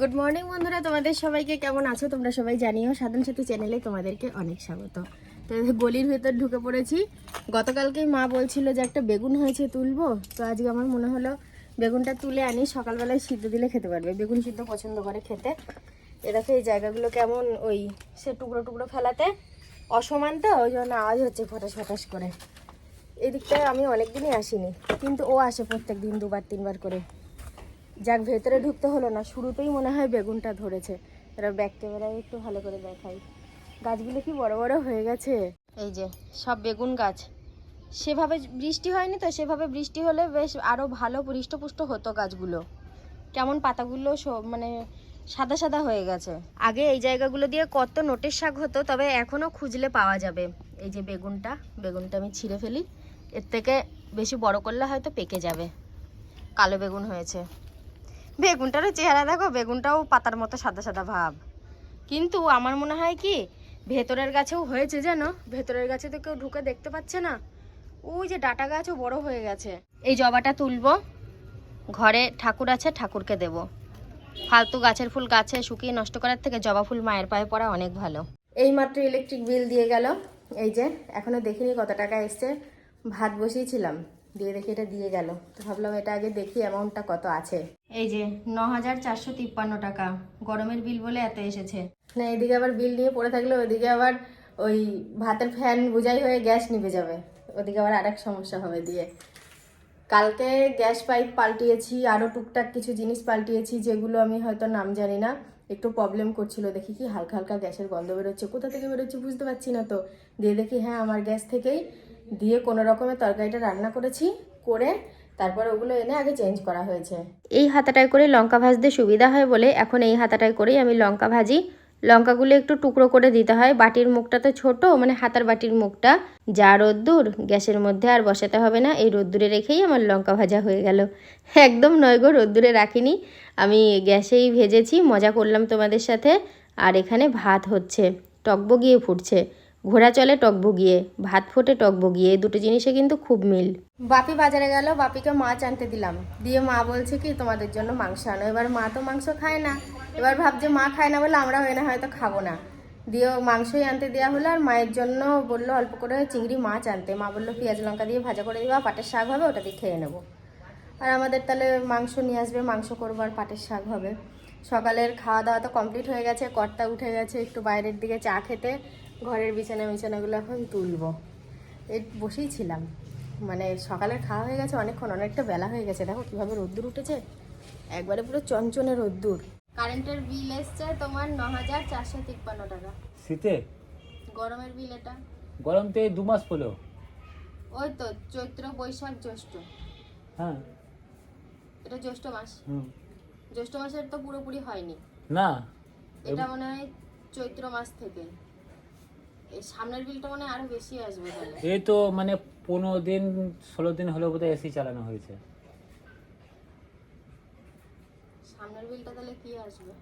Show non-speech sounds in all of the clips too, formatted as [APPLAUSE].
Good morning বন্ধুরা। তোমাদের সবাইকে কেমন আছো? তোমরা সবাই জানিও সাধন সাথী চ্যানেলে তোমাদেরকে অনেক স্বাগত। তো গলির ভেতর ঢুকে পড়েছি। গতকালকে মা বলছিল যে একটা বেগুন হয়েছে তুলবো। তো আজকে আমার মনে হলো বেগুনটা তুলে আনি, সকালবেলায় সিদ্ধ দিলে খেতে পারবে। বেগুন সিদ্ধ পছন্দ করে খেতে। এরকম এই জায়গাগুলো কেমন ওই সে টুকরো টুকরো ফেলাতে অসমান তো, ওই জন্য আওয়াজ হচ্ছে ফটাস ফটাস করে। এদিকটায় আমি অনেকদিনই আসিনি, কিন্তু ও আসে প্রত্যেক দিন দুবার, তিনবার করে। যাক, ভেতরে ঢুকতে হলো না, শুরুতেই মনে হয় বেগুনটা ধরেছে। এরা ব্যাক ক্যামেরায় একটু ভালো করে দেখাই। গাছগুলো কি বড় বড় হয়ে গেছে? এই যে, সব বেগুন গাছ। সেভাবে বৃষ্টি হয়নি তো, সেভাবে বৃষ্টি হলে বেশ আরও ভালো হৃষ্টপুষ্ট হতো গাছগুলো। কেমন পাতাগুলো সব মানে সাদা সাদা হয়ে গেছে। আগে এই জায়গাগুলো দিয়ে কত নোটের শাক হতো, তবে এখনও খুঁজলে পাওয়া যাবে। এই যে বেগুনটা বেগুনটা আমি ছিঁড়ে ফেলি। এর থেকে বেশি বড় করলে হয়তো পেকে যাবে। কালো বেগুন হয়েছে। বেগুনটারও চেহারা দেখো, বেগুনটাও পাতার মতো সাদা সাদা ভাব। কিন্তু আমার মনে হয় কি, ভেতরের গাছেও হয়েছে জানো? ভেতরের গাছে তো কেউ ঢুকে দেখতে পাচ্ছে না। ওই যে ডাটা গাছও বড় হয়ে গেছে। এই জবাটা তুলবো, ঘরে ঠাকুর আছে, ঠাকুরকে দেব। ফালতু গাছের ফুল গাছে শুকিয়ে নষ্ট করার থেকে জবা ফুল মায়ের পায়ে পড়া অনেক ভালো। এই মাত্র ইলেকট্রিক বিল দিয়ে গেল। এই যে, এখনও দেখিনি কত টাকা এসছে। ভাত বসিয়েছিলাম। দিয়ে দেখি এটা দিয়ে গেল। তো ভাবলাম এটা আগে দেখি অ্যামাউন্টটা কত আছে। এই যে ন হাজার চারশো তিপ্পান্ন টাকা। গরমের বিল বলে এত এসেছে। না এদিকে আবার বিল নিয়ে পড়ে থাকলে ওদিকে আবার ওই ভাতের ফ্যান বুঝাই হয়ে গ্যাস নিভে যাবে। ওদিকে আবার আরেক সমস্যা হবে দিয়ে। কালকে গ্যাস পাইপ পাল্টিয়েছি আরও টুকটাক কিছু জিনিস পাল্টিয়েছি যেগুলো আমি হয়তো নাম জানি না। একটু প্রবলেম করছিল দেখি কি হালকা হালকা গ্যাসের গন্ধ বেরোচ্ছে। কোথা থেকে বেরোচ্ছে বুঝতে পারছি না তো। দিয়ে দেখি হ্যাঁ আমার গ্যাস থেকেই দিয়ে কোনো রকমের তরকারিটা রান্না করেছি, করে তারপরে ওগুলো এনে আগে চেঞ্জ করা হয়েছে। এই হাতাটায় করে লঙ্কা ভাজতে সুবিধা হয় বলে এখন এই হাতাটায় করেই আমি লঙ্কা ভাজি। লঙ্কাগুলো একটু টুকরো করে দিতে হয়, বাটির মুখটা তো ছোট মানে হাতার বাটির মুখটা। যা রোদ্দুর, গ্যাসের মধ্যে আর বসাতে হবে না, এই রোদ্দুরে রেখেই আমার লঙ্কা ভাজা হয়ে গেল। [LAUGHS] একদম নয় গো, রোদ্দুরে রাখিনি। আমি গ্যাসেই ভেজেছি, মজা করলাম তোমাদের সাথে। আর এখানে ভাত হচ্ছে, টকবগিয়ে ফুটছে। ঘোড়া চলে টকবগিয়ে ভাত ফোটে টকবগিয়ে এই দুটো জিনিসে কিন্তু খুব মিল। বাপি বাজারে গেল, বাপিকে মাছ আনতে দিলাম। দিয়ে মা বলছে কি, তোমাদের জন্য মাংস আনো। এবার মা তো মাংস খায় না। এবার ভাবছে, মা খায় না বলে আমরাও এনে হয়তো খাব না। দিয়ে মাংসই আনতে দেওয়া হলো আর মায়ের জন্য বলল, অল্প করে চিংড়ি মাছ আনতে। মা বলল, পেঁয়াজ লঙ্কা দিয়ে ভাজা করে দিবা, পাটের শাক হবে, ওটা দিয়ে খেয়ে নেব। আর আমাদের তাহলে মাংস নিয়ে আসবে, মাংস করব আর পাটের শাক হবে। সকালের খাওয়া দাওয়া তো কমপ্লিট হয়ে গেছে, কর্তা উঠে গেছে একটু বাইরের দিকে চা খেতে। ঘরের বিছানা বিছানাগুলো এখন তুলবো। এই বসেই ছিলাম। মানে সকালের খাওয়া হয়ে গেছে অনেকক্ষণ অনেকটা বেলা হয়ে গেছে। দেখো কীভাবে রোদ্দুর উঠেছে। একবারে পুরো চঞ্চনে রোদ্দুর। কারেন্টের বিল এসছে তোমার ন হাজার চারশো তিপ্পান্ন টাকা। শীতে? গরমের বিল এটা। গরম তো এই দু মাস পড়ল ওই তো চৈত্র বৈশাখ জ্যৈষ্ঠ। হ্যাঁ। এটা জ্যৈষ্ঠ মাস। হুম। জ্যৈষ্ঠ মাসের তো পুরোপুরি হয়নি। না। এটা মনে হয় চৈত্র মাস থেকে। এই সামনের বিলটা মনে আরও বেশি আসবে তাহলে। এই তো মানে পনেরো দিন ষোলো দিন হলো বোধহয় এসি চালানো হয়েছে। সামনের বিলটা তাহলে কি আসবে?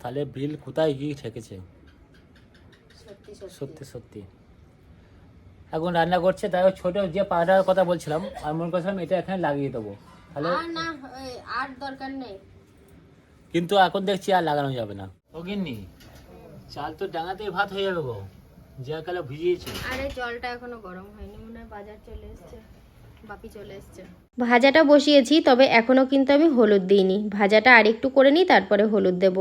তাহলে বিল কোথায় গিয়ে ঠেকেছে? সত্যি সত্যি। এখন রান্না করছে তাই ছোট যে পাটার কথা বলছিলাম আর মনে করছিলাম এটা এখানে লাগিয়ে দেবো। তাহলে আর না আর দরকার নেই। কিন্তু এখন দেখছি আর লাগানো যাবে না। ওগিন্নি চাল তো ডাঙাতেই ভাত হয়ে যাবে গো। যে কালে ভিজিয়েছি। আরে জলটা এখনও গরম হয়নি মনে হয় বাজার চলে এসছে বাপি চলে এসছে। ভাজাটা বসিয়েছি তবে এখনও কিন্তু আমি হলুদ দিইনি। ভাজাটা আরেকটু করে নিই তারপরে হলুদ দেব।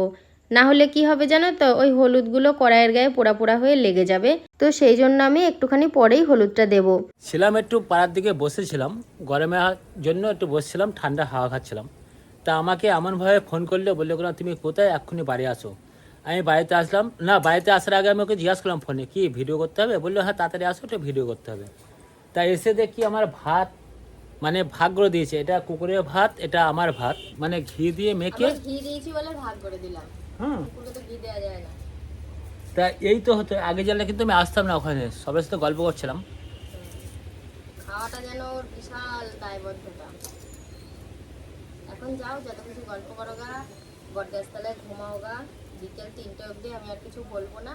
না হলে কি হবে জানো তো ওই হলুদগুলো কড়াইয়ের গায়ে পোড়া পোড়া হয়ে লেগে যাবে। তো সেই জন্য আমি একটুখানি পরেই হলুদটা দেব। ছিলাম একটু পাড়ার দিকে বসেছিলাম গরমের জন্য একটু বসছিলাম ঠান্ডা হাওয়া খাচ্ছিলাম। তা আমাকে এমনভাবে ফোন করলে বলল তুমি কোথায়? এক্ষুনি বাড়ি আসো। আমি বাড়িতে আসলাম। না বাড়িতে আসার আগে আমি ওকে জিজ্ঞাসা করলাম ফোনে কি ভিডিও করতে হবে? বলল হ্যাঁ তাড়াতাড়ি আসো ওটা ভিডিও করতে হবে। তা এসে দেখি আমার ভাত মানে ভাগ করে দিয়েছে। এটা কুকুরের ভাত এটা আমার ভাত। মানে ঘি দিয়ে মেখে ঘি দিয়েছি বলে ভাগ করে দিলাম। হুম। ঘি দেওয়া যায় না। তা এই তো হতো আগে জানলে কিন্তু আমি আসতাম না ওখানে। সবার সাথে গল্প করছিলাম। খাওয়াটা যেন ওর বিশাল দায়বদ্ধতা। এখন যাও যত কিছু গল্প করো গা বটগাছতলায় ঘুমাও গা। বিকেল তিনটে অবধি আমি আর কিছু বলব না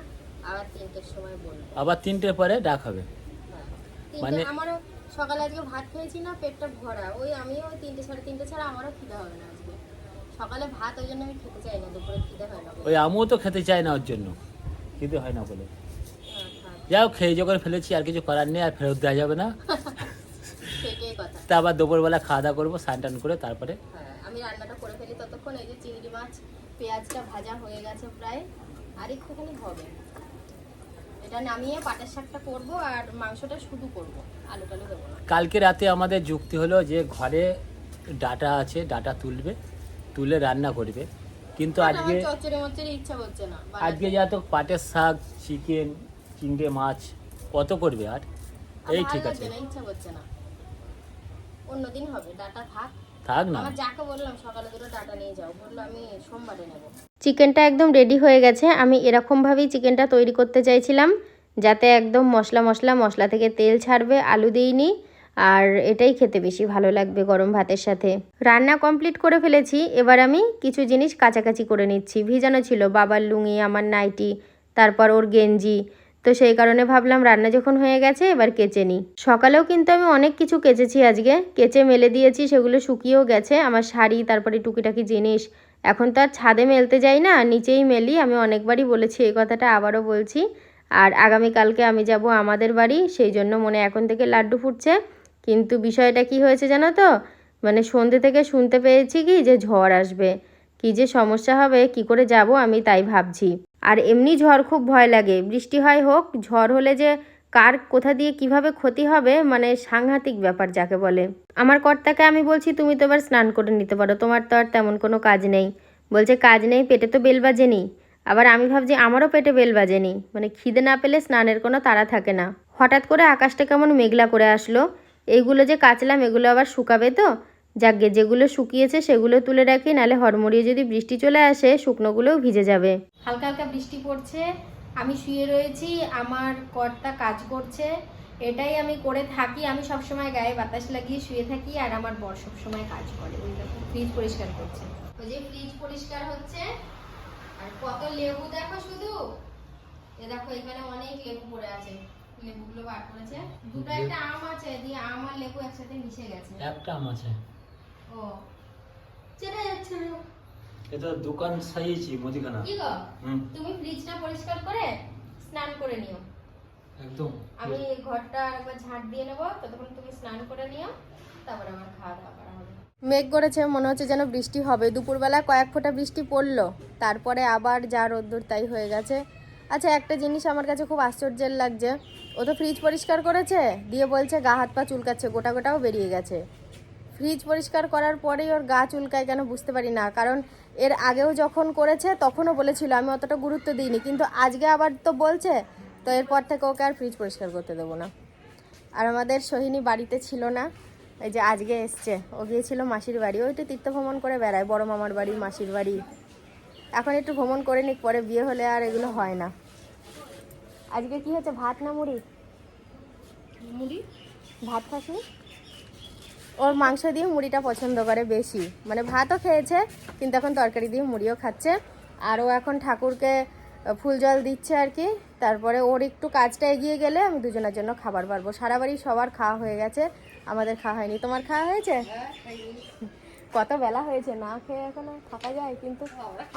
আবার তিনটের সময় বলব। আবার তিনটের পরে ডাক হবে। হ্যাঁ। মানে- আমারও সকালে আজকে ভাত খেয়েছি না পেটটা ভরা। ওই আমিও ওই তিনটে সাড়ে তিনটে ছাড়া আমারও খিদে হবে না আজকে। সকালে ভাত ওই জন্য আমি খেতে চাই না দুপুরে খিদে হয় না ওই আমিও তো খেতে চাই না ওর জন্য। কিন্তু হয় না বলে। হ্যাঁ, হ্যাঁ, যাও খেয়ে যখন ফেলেছি আর কিছু করার নেই আর ফেরত দেওয়া যাবে না। [LAUGHS] তা আবার দুপুরবেলা খাওয়া দাওয়া করব স্নান টান করে তারপরে আমি রান্নাটা করে ফেলি ততক্ষণ এই যে চিংড়ি মাছ পেঁয়াজটা ভাজা হয়ে গেছে প্রায়। আর একটুখানি হবে। এটা নামিয়ে পাটের শাকটা করব আর মাংসটা শুধু করব। আলু টালু দেবো না। কালকে রাতে আমাদের যুক্তি হলো যে ঘরে ডাটা আছে ডাটা তুলবে তুলে রান্না করবে। কিন্তু আজকে ইচ্ছা না। আজকে যা তো পাটের শাক চিকেন চিংড়ে মাছ কত করবে আর? এই ঠিক আছে। ইচ্ছা করছে না। অন্যদিন হবে ডাটা থাক। থাক না। যাকে বললাম সকালে দুটো ডাটা নিয়ে যাও। বলল আমি সোমবারে নেব। চিকেনটা একদম রেডি হয়ে গেছে। আমি এরকমভাবেই চিকেনটা তৈরি করতে চাইছিলাম যাতে একদম মশলা মশলা মশলা থেকে তেল ছাড়বে আলু দিইনি আর এটাই খেতে বেশি ভালো লাগবে গরম ভাতের সাথে। রান্না কমপ্লিট করে ফেলেছি। এবার আমি কিছু জিনিস কাছাকাছি করে নিচ্ছি। ভিজানো ছিল বাবার লুঙি আমার নাইটি তারপর ওর গেঞ্জি তো সেই কারণে ভাবলাম রান্না যখন হয়ে গেছে এবার কেচে নিই। সকালেও কিন্তু আমি অনেক কিছু কেচেছি আজকে। কেচে মেলে দিয়েছি, সেগুলো শুকিয়েও গেছে। আমার শাড়ি, তারপরে টুকিটাকি জিনিস। এখন তো আর ছাদে মেলতে যাই না, নিচেই মেলি। আমি অনেকবারই বলেছি, এই কথাটা আবারও বলছি। আর আগামীকালকে আমি যাব আমাদের বাড়ি, সেই জন্য মনে এখন থেকে লাড্ডু ফুটছে। কিন্তু বিষয়টা কি হয়েছে জানো তো? মানে সন্ধ্যে থেকে শুনতে পেয়েছি কি যে ঝড় আসবে। কি যে সমস্যা হবে, কি করে যাব আমি তাই ভাবছি। আর এমনি ঝড় খুব ভয় লাগে। বৃষ্টি হয় হোক, ঝড় হলে যে কার কোথা দিয়ে কীভাবে ক্ষতি হবে মানে সাংঘাতিক ব্যাপার যাকে বলে। আমার কর্তাকে আমি বলছি, তুমি তো এবার স্নান করে নিতে পারো, তোমার তো আর তেমন কোনো কাজ নেই। বলছে, কাজ নেই, পেটে তো বেল বাজেনি। আবার আমি ভাবছি, আমারও পেটে বেল বাজেনি। মানে খিদে না পেলে স্নানের কোনো তাড়া থাকে না। হঠাৎ করে আকাশটা কেমন মেঘলা করে আসলো। এইগুলো যে কাচলাম, এগুলো আবার শুকাবে তো? যাকগে যেগুলো শুকিয়েছে সেগুলো তুলে রাখি নালে হড়মড়িয়ে যদি বৃষ্টি চলে আসে শুকনোগুলোও ভিজে যাবে। হালকা হালকা বৃষ্টি পড়ছে আমি শুয়ে রয়েছি আমার কর্তা কাজ করছে এটাই আমি করে থাকি। আমি সব সময় গায়ে বাতাস লাগিয়ে শুয়ে থাকি আর আমার বর সব সময় কাজ করে। ওই দেখো ফ্রিজ পরিষ্কার করছে। ওই যে ফ্রিজ পরিষ্কার হচ্ছে আর কত লেবু দেখো শুধু। এ দেখো এখানে অনেক লেবু পড়ে আছে। লেবুগুলো বার করেছে। দুটো একটা আম আছে দিয়ে আম আর লেবু একসাথে মিশে গেছে। একটা আম আছে। ও। চেনা যাচ্ছে না। এটা দোকান সাইয়েছি মুদিখানা কি গো? তুমি ফ্রিজটা পরিষ্কার করে স্নান করে নিও। একদম। আমি ঘরটা একবার ঝাঁট দিয়ে নেব ততক্ষণ তুমি স্নান করে নিও তারপরে আমার খাওয়া দাওয়া করা হবে। মেঘ করেছে মনে হচ্ছে যেন বৃষ্টি হবে। দুপুরবেলা কয়েক ফোঁটা বৃষ্টি পড়ল তারপরে আবার যা রোদ্দুর তাই হয়ে গেছে। আচ্ছা একটা জিনিস আমার কাছে খুব আশ্চর্যের লাগছে। ও তো ফ্রিজ পরিষ্কার করেছে দিয়ে বলছে গা হাত পা চুলকাচ্ছে গোটা গোটাও বেরিয়ে গেছে। ফ্রিজ পরিষ্কার করার পরেই ওর গা চুলকায় কেন বুঝতে পারি না। কারণ এর আগেও যখন করেছে তখনও বলেছিল আমি অতটা গুরুত্ব দিইনি। কিন্তু আজকে আবার তো বলছে তো এরপর থেকে ওকে আর ফ্রিজ পরিষ্কার করতে দেবো না। আর আমাদের সোহিনী বাড়িতে ছিল না এই যে আজকে এসছে। ও গিয়েছিল মাসির বাড়ি। ওই তো তীর্থ ভ্রমণ করে বেড়ায় বড় মামার বাড়ি মাসির বাড়ি। এখন একটু ভ্রমণ করে নিক পরে বিয়ে হলে আর এগুলো হয় না। আজকে কি হচ্ছে ভাত না মুড়ি? মুড়ি? ভাত খাসনি? ওর মাংস দিয়ে মুড়িটা পছন্দ করে বেশি। মানে ভাতও খেয়েছে, কিন্তু এখন তরকারি দিয়ে মুড়িও খাচ্ছে। আর ও এখন ঠাকুরকে ফুল জল দিচ্ছে আর কি। তারপরে ওর একটু কাজটা এগিয়ে গেলে আমি দুজনের জন্য খাবার পারব সারা বাড়ি সবার খাওয়া হয়ে গেছে, আমাদের খাওয়া হয়নি। তোমার খাওয়া হয়েছে? কত বেলা হয়েছে, না খেয়ে এখনও থাকা যায়, কিন্তু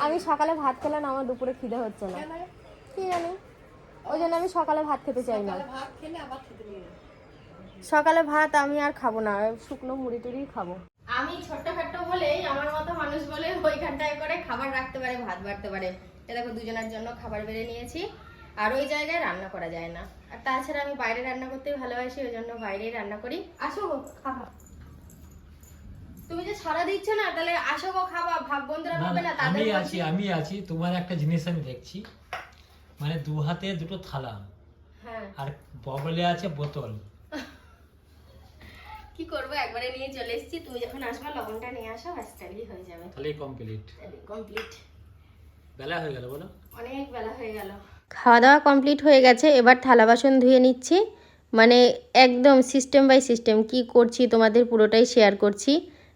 আমি সকালে ভাত খেলাম আমার দুপুরে খিদে হচ্ছে না। কি জানি? ওই জন্য আমি সকালে ভাত খেতে চাই না। সকালে ভাত আমি আর খাব না শুকনো মুড়ি টুড়ি খাব। আমি ছোট্ট খাট্ট বলেই আমার মতো মানুষ বলে ওইখানটায় করে খাবার রাখতে পারে ভাত বাড়তে পারে। এ দেখো দুজনের জন্য খাবার বেড়ে নিয়েছি আর ওই জায়গায় রান্না করা যায় না। আর তাছাড়া আমি বাইরে রান্না করতে ভালোবাসি ওই জন্য বাইরেই রান্না করি। আসো গো খাবা তুমি যে সারা দিচ্ছ না তাহলে আসো গো খাবা। ভাব বন্ধুরা পাবে না, না তাদের আমি আছি আমি আছি তোমার একটা জিনিস আমি দেখছি। মানে দু হাতে দুটো থালা। হ্যাঁ। আর বগলে আছে বোতল। কি করব? একবারে নিয়ে চলে এসেছি। তুমি যখন আসবা লবণটা নিয়ে আসো ব্যাস তাহলেই হয়ে যাবে। তাহলেই কমপ্লিট কমপ্লিট বেলা হয়ে গেল বলো। অনেক বেলা হয়ে গেল। খাওয়া দাওয়া কমপ্লিট হয়ে গেছে এবার থালা বাসন ধুয়ে নিচ্ছি। মানে একদম সিস্টেম বাই সিস্টেম কি করছি তোমাদের পুরোটাই শেয়ার করছি।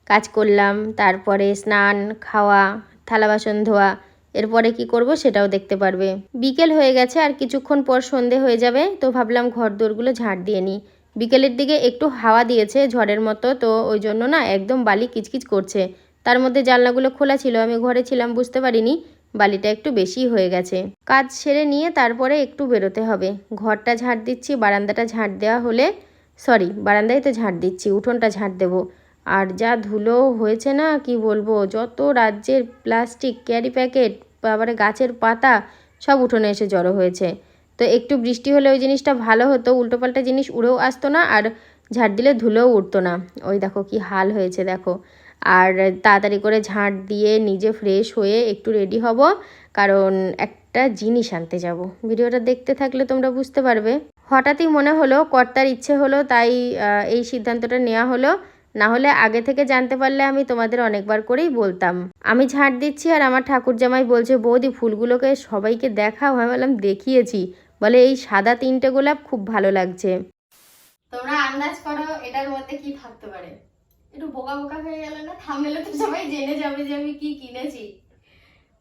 কাজ করলাম তারপরে স্নান খাওয়া থালা বাসন ধোয়া এরপরে কি করব সেটাও দেখতে পারবে। বিকেল হয়ে গেছে আর কিছুক্ষণ পর সন্ধে হয়ে যাবে তো ভাবলাম ঘর দোরগুলো ঝাড় দিয়ে নিই। বিকেলের দিকে একটু হাওয়া দিয়েছে ঝড়ের মতো, তো ওই জন্য না একদম বালি কিচকিচ করছে। তার মধ্যে জানলাগুলো খোলা ছিল, আমি ঘরে ছিলাম, বুঝতে পারিনি। বালিটা একটু বেশি হয়ে গেছে। কাজ সেরে নিয়ে তারপরে একটু বেরোতে হবে। ঘরটা ঝাড় দিচ্ছি, বারান্দাটা ঝাড় দেওয়া হলে সরি বারান্দায় তো ঝাড় দিচ্ছি, উঠোনটা ঝাড় দেবো। আর যা ধুলো হয়েছে না, কি বলব, যত রাজ্যের প্লাস্টিক ক্যারি প্যাকেট তারপরে গাছের পাতা, সব উঠোনে এসে জড়ো হয়েছে। তো একটু বৃষ্টি হলে ওই জিনিসটা ভালো হতো, উল্টোপাল্টা জিনিস উড়েও আসতো না আর ঝাড় দিলে ধুলোও উঠতো না। ওই দেখো কি হাল হয়েছে দেখো। আর তাড়াতাড়ি করে ঝাঁট দিয়ে নিজে ফ্রেশ হয়ে একটু রেডি হব, কারণ একটা জিনিস আনতে যাব। ভিডিওটা দেখতে থাকলে তোমরা বুঝতে পারবে। হঠাৎই মনে হলো, কর্তার ইচ্ছে হলো, তাই এই সিদ্ধান্তটা নেওয়া হলো। না হলে আগে থেকে জানতে পারলে আমি তোমাদের অনেকবার করেই বলতাম। আমি ঝাঁট দিচ্ছি আর আমার ঠাকুর জামাই বলছে, বৌদি, ফুলগুলোকে সবাইকে দেখাও। আমি বললাম, দেখিয়েছি। বলে এই সাদা তিনটে গোলাপ খুব ভালো লাগছে। তোমরা আন্দাজ করো এটার মধ্যে কি থাকতে পারে। একটু বোকা বোকা হয়ে গেল না থামলে তো সবাই জেনে যাবে যে আমি কি কিনেছি।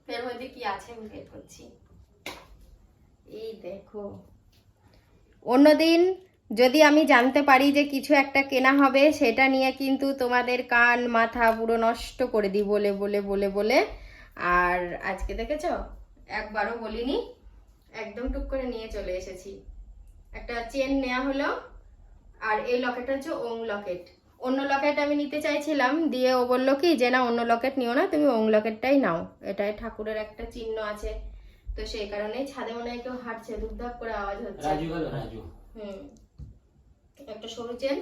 এর মধ্যে কি আছে আমি বের করছি। এই দেখো। অন্যদিন যদি আমি জানতে পারি যে কিছু একটা কেনা হবে সেটা নিয়ে কিন্তু তোমাদের কান মাথা পুরো নষ্ট করে দিই বলে বলে বলে বলে। আর আজকে দেখেছ? একবারও বলিনি। একদম টুক করে নিয়ে চলে এসেছি। একটা চেন নেওয়া হলো আর এই লকেটটা হচ্ছে ওং লকেট অন্য লকেট আমি নিতে চাইছিলাম দিয়ে ও বলল কি যে না অন্য লকেট নিও না তুমি ওং লকেটটাই নাও। এটাই ঠাকুরের একটা চিহ্ন আছে। তো সেই কারণে ছাদে মনে হয় কেউ হাঁটছে ধুপধাপ করে আওয়াজ হচ্ছে। রাজু রাজু। হুম। একটা সরু চেন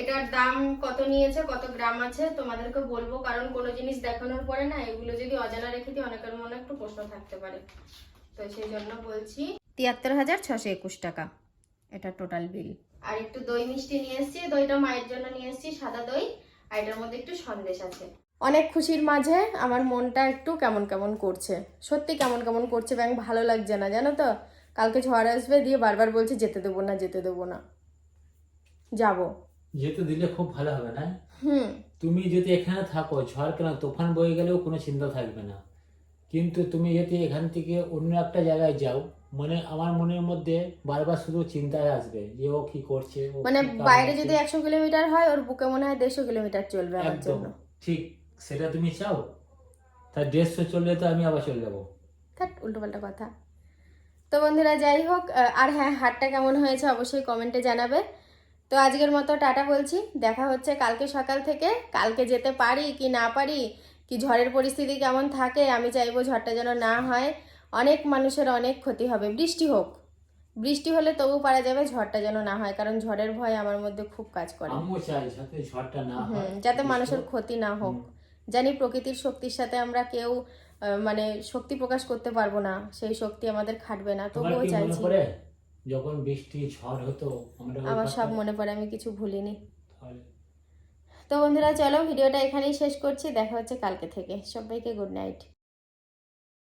এটার দাম কত নিয়েছে কত গ্রাম আছে তোমাদেরকে বলব। কারণ কোনো জিনিস দেখানোর পরে না এগুলো যদি অজানা রেখে দিই অনেকের মনে একটু প্রশ্ন থাকতে পারে। তো সেই জন্য বলছি তিয়াত্তর হাজার ছশো একুশ টাকা এটা টোটাল বিল আর একটু দই মিষ্টি নিয়ে এসেছি দইটা মায়ের জন্য নিয়ে এসেছি সাদা দই আর এটার মধ্যে একটু সন্দেশ আছে। অনেক খুশির মাঝে আমার মনটা একটু কেমন কেমন করছে। সত্যি কেমন কেমন করছে ব্যাং ভালো লাগছে না জানো তো? কালকে ঝড় আসবে দিয়ে বারবার বলছে যেতে দেবো না যেতে দেবো না। যাব। যেহেতু দিলে খুব ভালো হবে না হুম। তুমি যদি এখানে থাকো ঝড় কেন তুফান বয়ে গেলেও কোনো চিন্তা থাকবে না। কিন্তু তুমি যদি এখান থেকে অন্য একটা জায়গায় যাও মানে আমার মনের মধ্যে বারবার শুধু চিন্তায় আসবে যে ও কি করছে মানে বাইরে যদি একশো কিলোমিটার হয় ওর বুকে মনে হয় দেড়শো কিলোমিটার চলবে আমার একদম। জন্য। ঠিক সেটা তুমি চাও? তা দেড়শো চললে তো আমি আবার চলে যাব। থাক উল্টোপাল্টা কথা। তো বন্ধুরা যাই হোক আর হ্যাঁ হাটটা কেমন হয়েছে অবশ্যই কমেন্টে জানাবে। তো আজকের মতো টাটা বলছি। দেখা হচ্ছে কালকে সকাল থেকে। কালকে যেতে পারি কি না পারি কি ঝড়ের পরিস্থিতি কেমন থাকে আমি চাইব ঝড়টা যেন না হয়। অনেক মানুষের অনেক ক্ষতি হবে। বৃষ্টি হোক। বৃষ্টি হলে তবু পারা যাবে ঝড়টা যেন না হয় কারণ ঝড়ের ভয় আমার মধ্যে খুব কাজ করে। যাতে ঝড়টা না হুম, যাতে মানুষের ক্ষতি না হোক। জানি প্রকৃতির শক্তির সাথে আমরা কেউ মানে শক্তি প্রকাশ করতে পারব না। সেই শক্তি আমাদের খাটবে না তবুও চাইছি। যখন বৃষ্টি ঝড় হতো আমরা আমার সব মনে পড়ে আমি কিছু ভুলিনি। তো বন্ধুরা চলো ভিডিওটা এখানেই শেষ করছি। দেখা হচ্ছে কালকে থেকে। সবাইকে গুড নাইট।